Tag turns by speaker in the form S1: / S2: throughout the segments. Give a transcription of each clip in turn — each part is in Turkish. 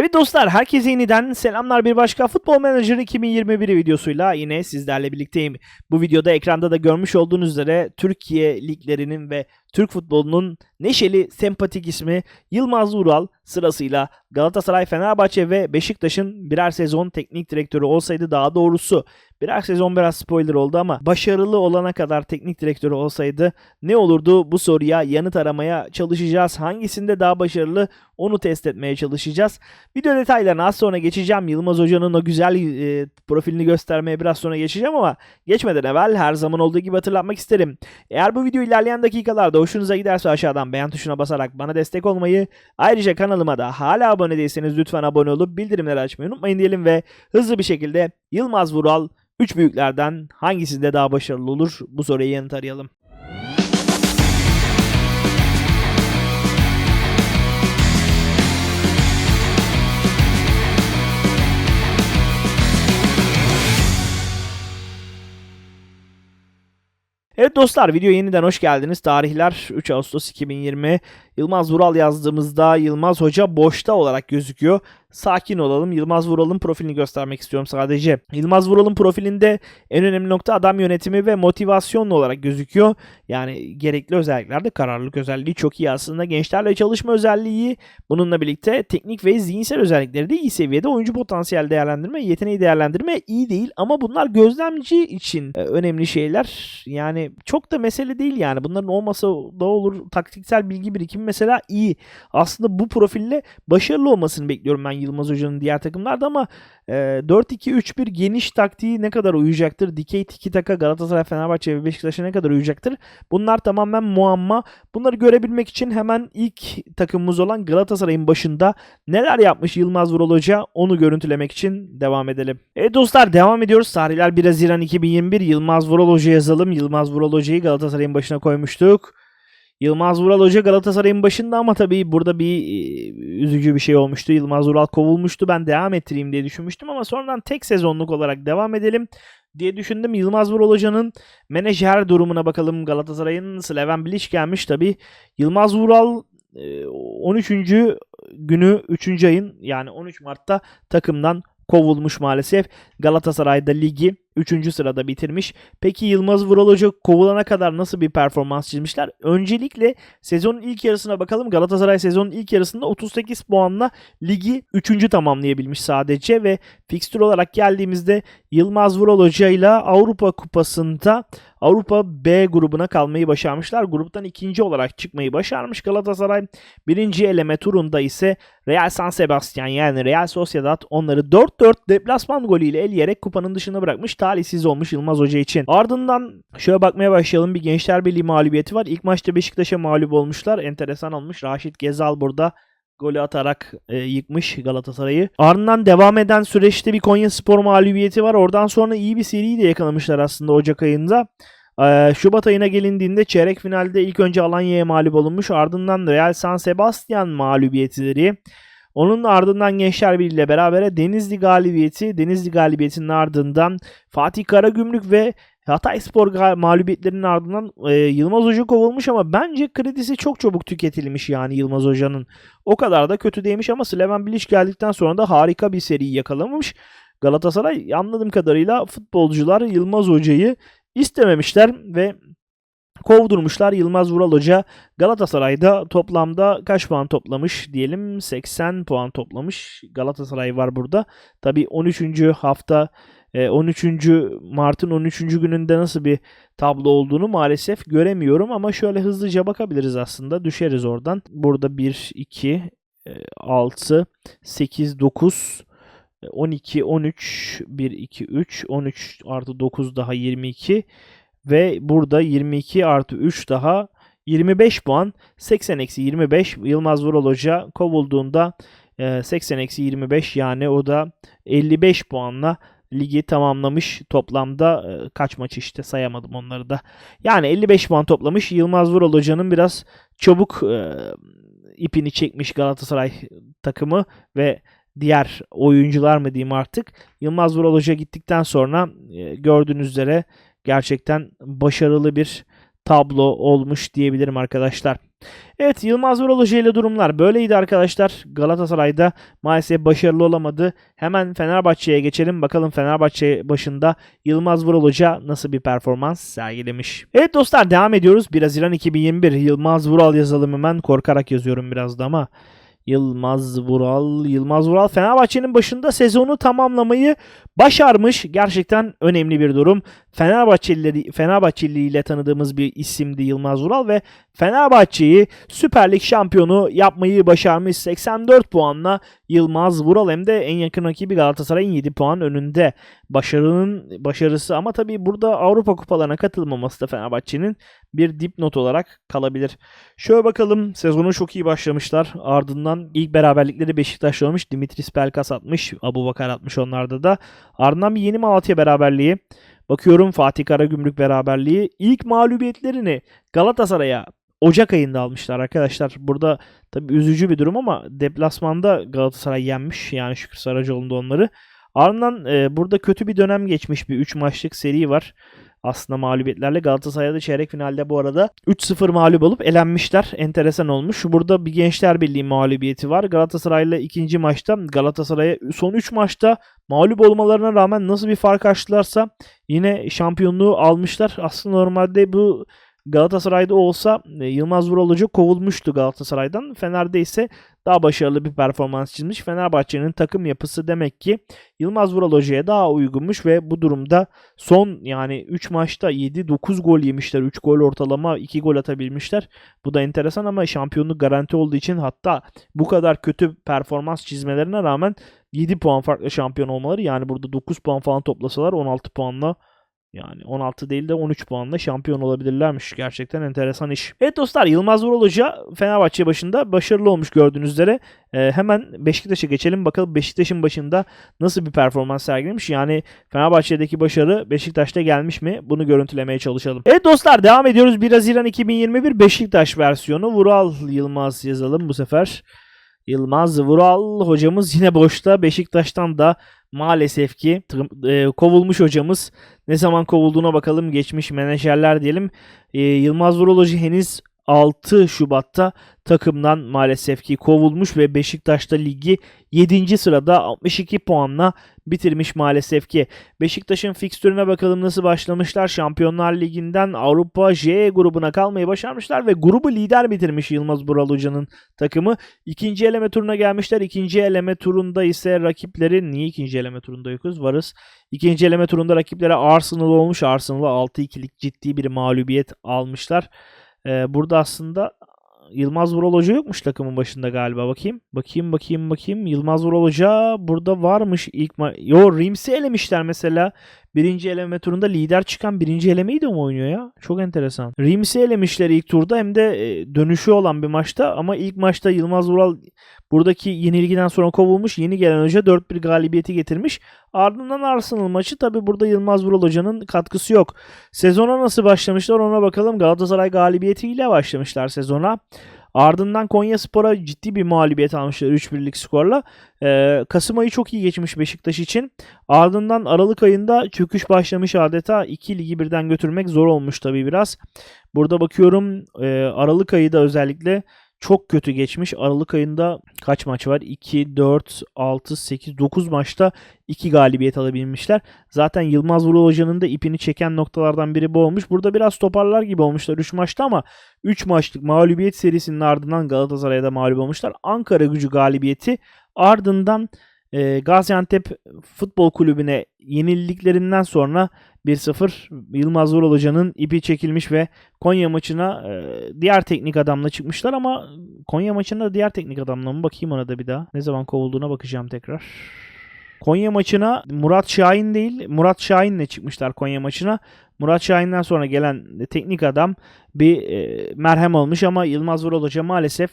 S1: Evet dostlar herkese yeniden selamlar bir başka Futbol Manager 2021 videosuyla yine sizlerle birlikteyim. Bu videoda ekranda da görmüş olduğunuz üzere Türkiye liglerinin ve Türk futbolunun neşeli sempatik ismi Yılmaz Ural sırasıyla Galatasaray, Fenerbahçe ve Beşiktaş'ın birer sezon teknik direktörü olsaydı daha doğrusu birer sezon biraz spoiler oldu ama başarılı olana kadar teknik direktörü olsaydı ne olurdu bu soruya yanıt aramaya çalışacağız. Hangisinde daha başarılı onu test etmeye çalışacağız. Video detaylarına az sonra geçeceğim. Yılmaz Hoca'nın o güzel e, profilini göstermeye biraz sonra geçeceğim ama geçmeden evvel her zaman olduğu gibi hatırlatmak isterim. Eğer bu video ilerleyen dakikalarda hoşunuza giderse aşağıdan beğen tuşuna basarak bana destek olmayı ayrıca kanalıma da hala abone değilseniz lütfen abone olup bildirimleri açmayı unutmayın diyelim ve hızlı bir şekilde Yılmaz Vural 3 büyüklerden hangisinde daha başarılı olur bu soruya yanıt arayalım. Evet dostlar video yeniden hoş geldiniz. Tarihler 3 Ağustos 2020. Yılmaz Vural yazdığımızda Yılmaz Hoca boşta olarak gözüküyor. Sakin olalım. Yılmaz Vural'ın profilini göstermek istiyorum sadece. Yılmaz Vural'ın profilinde en önemli nokta adam yönetimi ve motivasyonlu olarak gözüküyor. Yani gerekli özelliklerde kararlılık özelliği çok iyi aslında. Gençlerle çalışma özelliği. Bununla birlikte teknik ve zihinsel özellikleri de iyi seviyede. Oyuncu potansiyel değerlendirme, yeteneği değerlendirme iyi değil ama bunlar gözlemci için e, önemli şeyler. Yani çok da mesele değil yani. Bunların olmasa da olur. Taktiksel bilgi birikimi mesela iyi. Aslında bu profille başarılı olmasını bekliyorum ben Yılmaz Hoca'nın diğer takımlarda ama e, 4-2-3-1 geniş taktiği ne kadar uyacaktır? Dikey tiki taka Galatasaray, Fenerbahçe ve Beşiktaş'a ne kadar uyacaktır? Bunlar tamamen muamma. Bunları görebilmek için hemen ilk takımımız olan Galatasaray'ın başında neler yapmış Yılmaz Vural Hoca onu görüntülemek için devam edelim. Evet dostlar devam ediyoruz. Tarihler 1 Haziran 2021 Yılmaz Vural Hoca yazalım. Yılmaz Vural Hoca'yı Galatasaray'ın başına koymuştuk. Yılmaz Vural Hoca Galatasaray'ın başında ama tabii burada bir e, üzücü bir şey olmuştu. Yılmaz Vural kovulmuştu. Ben devam ettireyim diye düşünmüştüm ama sonradan tek sezonluk olarak devam edelim diye düşündüm. Yılmaz Vural Hoca'nın menajer durumuna bakalım. Galatasaray'ın Sleven Bilic gelmiş tabii. Yılmaz Vural 13. günü 3. ayın yani 13 Mart'ta takımdan kovulmuş maalesef. Galatasaray'da ligi 3. sırada bitirmiş. Peki Yılmaz Vural Hoca kovulana kadar nasıl bir performans çizmişler? Öncelikle sezonun ilk yarısına bakalım. Galatasaray sezonun ilk yarısında 38 puanla ligi 3. tamamlayabilmiş sadece ve fikstür olarak geldiğimizde Yılmaz Vural Hoca ile Avrupa Kupası'nda Avrupa B grubuna kalmayı başarmışlar. Gruptan ikinci olarak çıkmayı başarmış Galatasaray. Birinci eleme turunda ise Real San Sebastian yani Real Sociedad onları 4-4 deplasman golüyle eleyerek kupanın dışına bırakmış. Talihsiz olmuş Yılmaz Hoca için. Ardından şöyle bakmaya başlayalım. Bir Gençler Birliği mağlubiyeti var. İlk maçta Beşiktaş'a mağlup olmuşlar. Enteresan olmuş. Raşit Gezal burada golü atarak e, yıkmış Galatasaray'ı. Ardından devam eden süreçte bir Konya Spor mağlubiyeti var. Oradan sonra iyi bir seriyi de yakalamışlar aslında Ocak ayında. Ee, Şubat ayına gelindiğinde çeyrek finalde ilk önce Alanya'ya mağlup olunmuş. Ardından Real San Sebastian mağlubiyetleri. Onun ardından Gençler Birliği ile beraber Denizli galibiyeti, Denizli galibiyetinin ardından Fatih Karagümrük ve Hatay Spor mağlubiyetlerinin ardından e, Yılmaz Hoca kovulmuş ama bence kredisi çok çabuk tüketilmiş yani Yılmaz Hoca'nın. O kadar da kötü değilmiş ama Sleven Bilic geldikten sonra da harika bir seri yakalamış. Galatasaray anladığım kadarıyla futbolcular Yılmaz Hoca'yı istememişler ve kovdurmuşlar. Yılmaz Vural Hoca Galatasaray'da toplamda kaç puan toplamış diyelim 80 puan toplamış. Galatasaray var burada. Tabi 13. hafta 13. Mart'ın 13. gününde nasıl bir tablo olduğunu maalesef göremiyorum ama şöyle hızlıca bakabiliriz aslında. Düşeriz oradan. Burada 1, 2, 6, 8, 9, 12, 13, 1, 2, 3, 13 artı 9 daha 22 ve burada 22 artı 3 daha 25 puan. 80 eksi 25 Yılmaz Vural Hoca kovulduğunda 80 eksi 25 yani o da 55 puanla ligi tamamlamış. Toplamda kaç maç işte sayamadım onları da. Yani 55 puan toplamış. Yılmaz Vural Hoca'nın biraz çabuk ipini çekmiş Galatasaray takımı ve diğer oyuncular mı diyeyim artık. Yılmaz Vural Hoca gittikten sonra gördüğünüz üzere gerçekten başarılı bir tablo olmuş diyebilirim arkadaşlar. Evet Yılmaz Vural Hoca ile durumlar böyleydi arkadaşlar. Galatasaray'da maalesef başarılı olamadı. Hemen Fenerbahçe'ye geçelim. Bakalım Fenerbahçe başında Yılmaz Vural Hoca nasıl bir performans sergilemiş. Evet dostlar devam ediyoruz. 1 Haziran 2021 Yılmaz Vural yazalım hemen. Korkarak yazıyorum biraz da ama. Yılmaz Vural, Yılmaz Vural Fenerbahçe'nin başında sezonu tamamlamayı başarmış. Gerçekten önemli bir durum. Fenerbahçelileri Fenerbahçeli ile tanıdığımız bir isimdi Yılmaz Vural ve Fenerbahçe'yi Süper Lig şampiyonu yapmayı başarmış 84 puanla Yılmaz Vural hem de en yakın rakibi Galatasaray'ın 7 puan önünde. Başarının başarısı ama tabii burada Avrupa kupalarına katılmaması da Fenerbahçe'nin bir dipnot olarak kalabilir. Şöyle bakalım sezonu çok iyi başlamışlar. Ardından ilk beraberlikleri Beşiktaş'la olmuş. Dimitris Pelkas atmış. Abu Bakar atmış onlarda da. Ardından bir yeni Malatya beraberliği. Bakıyorum Fatih Karagümrük beraberliği. İlk mağlubiyetlerini Galatasaray'a Ocak ayında almışlar arkadaşlar. Burada tabii üzücü bir durum ama deplasmanda Galatasaray yenmiş. Yani Şükrü Saracoğlu'nda onları. Ardından e, burada kötü bir dönem geçmiş bir 3 maçlık seri var. Aslında mağlubiyetlerle Galatasaray'a da çeyrek finalde bu arada 3-0 mağlup olup elenmişler. Enteresan olmuş. Burada bir Gençler Birliği mağlubiyeti var. Galatasaray'la ikinci maçta Galatasaray'a son 3 maçta mağlup olmalarına rağmen nasıl bir fark açtılarsa yine şampiyonluğu almışlar. Aslında normalde bu Galatasaray'da olsa e, Yılmaz Vural Hoca kovulmuştu Galatasaray'dan. Fener'de ise daha başarılı bir performans çizmiş. Fenerbahçe'nin takım yapısı demek ki Yılmaz Vural Hoca'ya daha uygunmuş ve bu durumda son yani 3 maçta 7-9 gol yemişler. 3 gol ortalama 2 gol atabilmişler. Bu da enteresan ama şampiyonluk garanti olduğu için hatta bu kadar kötü performans çizmelerine rağmen 7 puan farklı şampiyon olmaları yani burada 9 puan falan toplasalar 16 puanla yani 16 değil de 13 puanla şampiyon olabilirlermiş. Gerçekten enteresan iş. Evet dostlar Yılmaz Vural Hoca Fenerbahçe başında başarılı olmuş gördüğünüz üzere. Ee, hemen Beşiktaş'a geçelim. Bakalım Beşiktaş'ın başında nasıl bir performans sergilemiş. Yani Fenerbahçe'deki başarı Beşiktaş'ta gelmiş mi? Bunu görüntülemeye çalışalım. Evet dostlar devam ediyoruz. 1 Haziran 2021 Beşiktaş versiyonu. Vural Yılmaz yazalım bu sefer. Yılmaz Vural hocamız yine boşta. Beşiktaş'tan da maalesef ki e, kovulmuş hocamız. Ne zaman kovulduğuna bakalım. Geçmiş menajerler diyelim. E, Yılmaz Vural Hoca henüz 6 Şubat'ta takımdan maalesef ki kovulmuş ve Beşiktaş'ta ligi 7. sırada 62 puanla bitirmiş maalesef ki. Beşiktaş'ın fikstürüne bakalım nasıl başlamışlar. Şampiyonlar Ligi'nden Avrupa J grubuna kalmayı başarmışlar ve grubu lider bitirmiş Yılmaz Bural Hoca'nın takımı. İkinci eleme turuna gelmişler. İkinci eleme turunda ise rakipleri niye ikinci eleme turunda yokuz? Varız. İkinci eleme turunda rakipleri Arsenal olmuş. Arsenal'a 6-2'lik ciddi bir mağlubiyet almışlar. Ee, burada aslında Yılmaz Vural Hoca yokmuş takımın başında galiba. Bakayım. Bakayım bakayım bakayım. Yılmaz Vural Hoca burada varmış ilk ma- Yo Rims'i elemişler mesela. Birinci eleme turunda lider çıkan birinci elemeyi de mi oynuyor ya? Çok enteresan. Rims'i elemişler ilk turda hem de e, dönüşü olan bir maçta ama ilk maçta Yılmaz Vural buradaki yenilgiden sonra kovulmuş. Yeni gelen hoca 4-1 galibiyeti getirmiş. Ardından Arsenal maçı tabi burada Yılmaz Vural Hoca'nın katkısı yok. Sezona nasıl başlamışlar ona bakalım. Galatasaray galibiyetiyle başlamışlar sezona. Ardından Konya Spor'a ciddi bir mağlubiyet almışlar 3-1'lik skorla. Ee, Kasım ayı çok iyi geçmiş Beşiktaş için. Ardından Aralık ayında çöküş başlamış adeta. iki ligi birden götürmek zor olmuş tabii biraz. Burada bakıyorum e, Aralık ayı da özellikle çok kötü geçmiş. Aralık ayında kaç maç var? 2, 4, 6, 8, 9 maçta 2 galibiyet alabilmişler. Zaten Yılmaz Vural Hoca'nın da ipini çeken noktalardan biri bu olmuş. Burada biraz toparlar gibi olmuşlar 3 maçta ama 3 maçlık mağlubiyet serisinin ardından Galatasaray'a da mağlup olmuşlar. Ankara gücü galibiyeti ardından e, Gaziantep Futbol Kulübü'ne yenildiklerinden sonra 1-0 Yılmaz Vural Hoca'nın ipi çekilmiş ve Konya maçına e, diğer teknik adamla çıkmışlar ama Konya maçında diğer teknik adamla mı bakayım ona da bir daha. Ne zaman kovulduğuna bakacağım tekrar. Konya maçına Murat Şahin değil Murat Şahin'le çıkmışlar Konya maçına. Murat Şahin'den sonra gelen teknik adam bir e, merhem olmuş ama Yılmaz Vural Hoca maalesef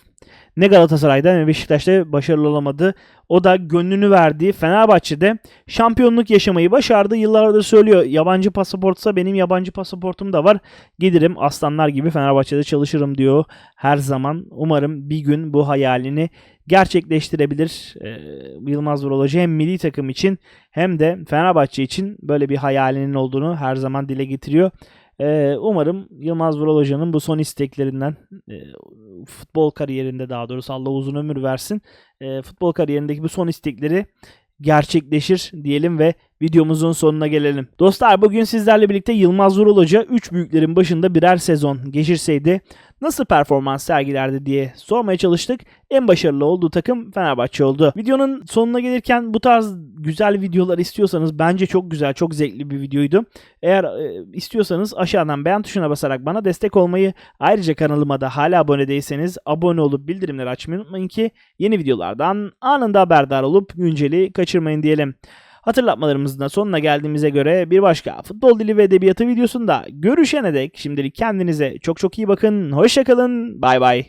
S1: ne Galatasaray'da ne Beşiktaş'ta başarılı olamadı. O da gönlünü verdiği Fenerbahçe'de şampiyonluk yaşamayı başardı. Yıllardır söylüyor yabancı pasaportsa benim yabancı pasaportum da var. Giderim aslanlar gibi Fenerbahçe'de çalışırım diyor her zaman. Umarım bir gün bu hayalini gerçekleştirebilir. Ee, Yılmaz Vural Hoca hem milli takım için hem de Fenerbahçe için böyle bir hayalinin olduğunu her zaman dile getiriyor. Ee, umarım Yılmaz Vural Hoca'nın bu son isteklerinden e, futbol kariyerinde daha doğrusu Allah uzun ömür versin. e, futbol kariyerindeki bu son istekleri gerçekleşir diyelim ve videomuzun sonuna gelelim. Dostlar bugün sizlerle birlikte Yılmaz Vural Hoca 3 büyüklerin başında birer sezon geçirseydi nasıl performans sergilerdi diye sormaya çalıştık. En başarılı olduğu takım Fenerbahçe oldu. Videonun sonuna gelirken bu tarz güzel videolar istiyorsanız bence çok güzel, çok zevkli bir videoydu. Eğer e, istiyorsanız aşağıdan beğen tuşuna basarak bana destek olmayı, ayrıca kanalıma da hala abone değilseniz abone olup bildirimleri açmayı unutmayın ki yeni videolardan anında haberdar olup günceli kaçırmayın diyelim. Hatırlatmalarımızın da sonuna geldiğimize göre bir başka futbol dili ve edebiyatı videosunda görüşene dek şimdilik kendinize çok çok iyi bakın. Hoşçakalın. Bay bay.